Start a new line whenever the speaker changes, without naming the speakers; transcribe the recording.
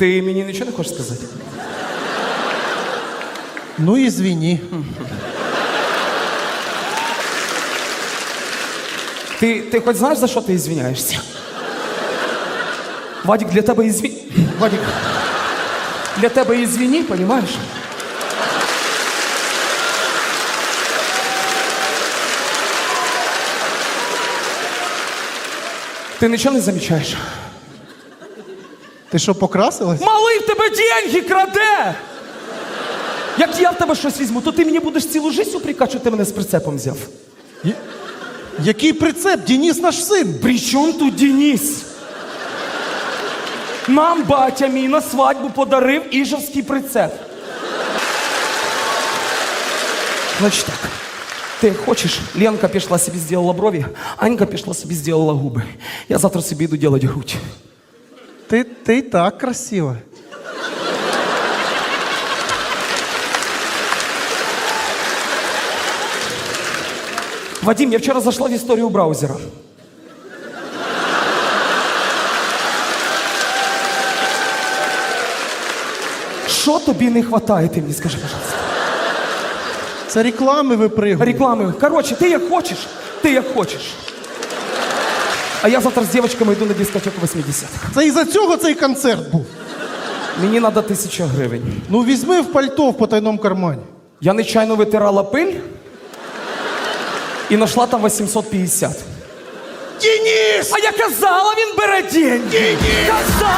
Ти мені нічого не хочеш сказати?
Ну і звіні.
Ти, ти хоч знаєш, за що ти ізвиняєшся? Вадик, для тебе ізві... Вадик, для тебе ізвіні, понімаєш? Ти нічого не замічаєш?
Ти що, покрасилась?
Малий в тебе деньги краде! Як я в тебе щось візьму, то ти мені будеш цілу жизнь упрекати, що ти мене з прицепом взяв.
Який прицеп? Дініс наш син.
При чому тут Денис? Нам батя мій на свадьбу подарив іжевський прицеп. Значить так. Ти хочеш, Ленка пішла собі зробила брові, Анька пішла собі зробила губи. Я завтра собі йду робити грудь.
Ти, ти й так красива.
Вадим, я вчора зайшла в історію браузера. Що тобі не вистачає, ти мені скажи, пожалуйста.
Це реклами випригує.
Реклами. Коротше, ти як хочеш, ти як хочеш. А я завтра з дівчатками йду на дискотеку 80-х.
Це із-за цього цей концерт був.
Мені треба тисяча гривень.
Ну візьми в пальто в потайному кармані.
Я нечайно витирала пиль і знайшла там 850.
Денис!
А я казала, він бере деньги. Казала!